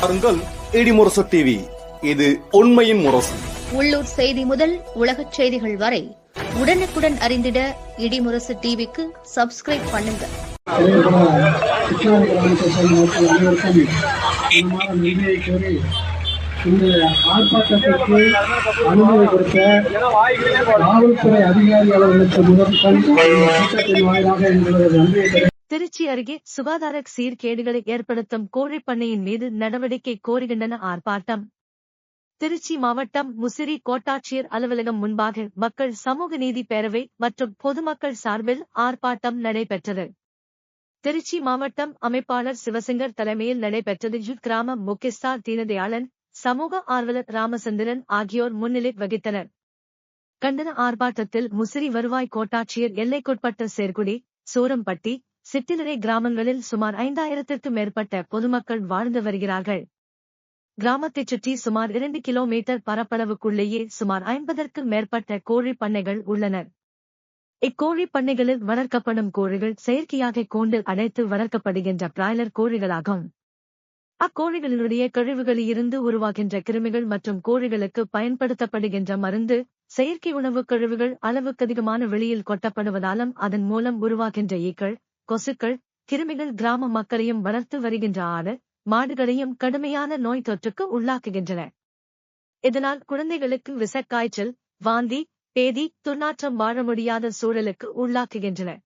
பாருங்கள் இடிமுரசு டிவி இது உண்மையின் முரசு. உள்ளூர் செய்தி முதல் உலகச் செய்திகள் வரை உடனுக்குடன் அறிந்திட இடிமுரசு டிவிக்கு சப்ஸ்கிரைப் பண்ணுங்க இந்த ஆர்ப்பாட்டத்திற்கு அனுமதி கொடுத்த காவல்துறை அதிகாரி அவர்களுக்கு முதற்கண் வாயிலாக எங்களது நன்றியை திருச்சி அருகே சுகாதார சீர்கேடுகளை ஏற்படுத்தும் கோழிப்பண்ணையின் மீது நடவடிக்கை கோருகின்றன ஆர்ப்பாட்டம். திருச்சி மாவட்டம் முசிறி கோட்டாட்சியர் அலுவலகம் முன்பாக மக்கள் சமூக நீதி பேரவை மற்றும் பொதுமக்கள் சார்பில் ஆர்ப்பாட்டம் நடைபெற்றது. திருச்சி மாவட்டம் அமைப்பாளர் சிவசங்கர் தலைமையில் நடைபெற்றது கிராம முக்கிஸ்தா தீனதயாளன் சமூக ஆர்வலர் ராமச்சந்திரன் ஆகியோர் முன்னிலை வகித்தனர். கண்டன ஆர்ப்பாட்டத்தில் முசிறி வருவாய் கோட்டாட்சியர் எல்லைக்குட்பட்ட சேர்குடி சூரம்பட்டி சிட்டிலரை கிராமங்களில் சுமார் ஐந்தாயிரத்திற்கும் மேற்பட்ட பொதுமக்கள் வாழ்ந்து வருகிறார்கள். கிராமத்தைச் சுற்றி சுமார் இரண்டு கிலோமீட்டர் பரப்பளவுக்குள்ளேயே சுமார் ஐம்பதற்கும் மேற்பட்ட கோழி பண்ணைகள் உள்ளன. இக்கோழி பண்ணைகளில் வளர்க்கப்படும் கோழிகள் செயற்கையாக கூண்டில் அடைத்து வளர்க்கப்படுகின்ற பிராய்லர் கோழிகளாகும். அக்கோழிகளினுடைய கழிவுகளில் இருந்து உருவாகின்ற கிருமிகள் மற்றும் கோழிகளுக்கு பயன்படுத்தப்படுகின்ற மருந்து செயற்கை உணவு கழிவுகள் அளவுக்கதிகமான வெளியில் கொட்டப்படுவதாலும் அதன் மூலம் உருவாகின்ற ஈக்கள் கொசுக்கள் கிருமிகள் கிராம மக்களையும் வளர்த்து வருகின்ற ஆடு மாடுகளையும் கடுமையான நோய் தொற்றுக்கு உள்ளாக்குகின்றன. இதனால் குழந்தைகளுக்கு விசக்காய்ச்சல் வாந்தி பேதி துர்நாற்றம் வாழ முடியாத சூழலுக்கு உள்ளாக்குகின்றன.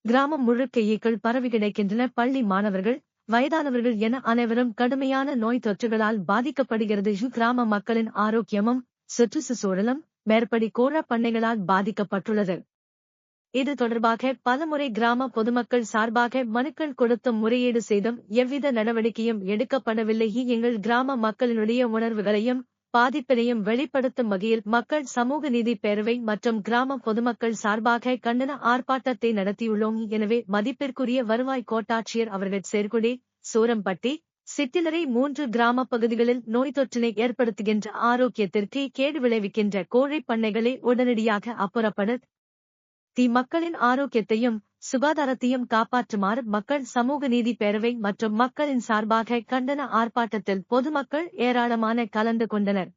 கிராமம் முழுக்க ஈக்கள் பரவி கிடைக்கின்றன. பள்ளி மாணவர்கள் வயதானவர்கள் என அனைவரும் கடுமையான நோய் தொற்றுகளால் பாதிக்கப்படுகிறது. கிராம மக்களின் ஆரோக்கியமும் சுற்றுச்சூழலும் மேற்படி கோழ பண்ணைகளால் பாதிக்கப்பட்டுள்ளது. இது தொடர்பாக பலமுறை கிராம பொதுமக்கள் சார்பாக மனுக்கள் கொடுத்தும் முறையீடு செய்தும் எவ்வித நடவடிக்கையும் எடுக்கப்படவில்லை. எங்கள் கிராம மக்களினுடைய உணர்வுகளையும் பாதிப்பினையும் வெளிப்படுத்தும் வகையில் மக்கள் சமூக நீதி பேரவை மற்றும் கிராம பொதுமக்கள் சார்பாக கண்டன ஆர்ப்பாட்டத்தை நடத்தியுள்ளோம். எனவே மதிப்பிற்குரிய வருவாய் கோட்டாட்சியர் அவர்கள் சேர்குடி சூரம்பட்டி சிட்டிலரை மூன்று கிராம பகுதிகளில் நோய் தொற்றினை ஏற்படுத்துகின்ற ஆரோக்கியத்திற்கு கேடு விளைவிக்கின்ற கோழை பண்ணைகளை உடனடியாக அப்புறப்படுத்த தி மக்களின் ஆரோக்கியத்தையும் சுகாதாரத்தையும் காப்பாற்றுமாறு மக்கள் சமூக நீதி பேரவை மற்றும் மக்களின் சார்பாக கண்டன ஆர்ப்பாட்டத்தில் பொதுமக்கள் ஏராளமான கலந்து கொண்டனர்.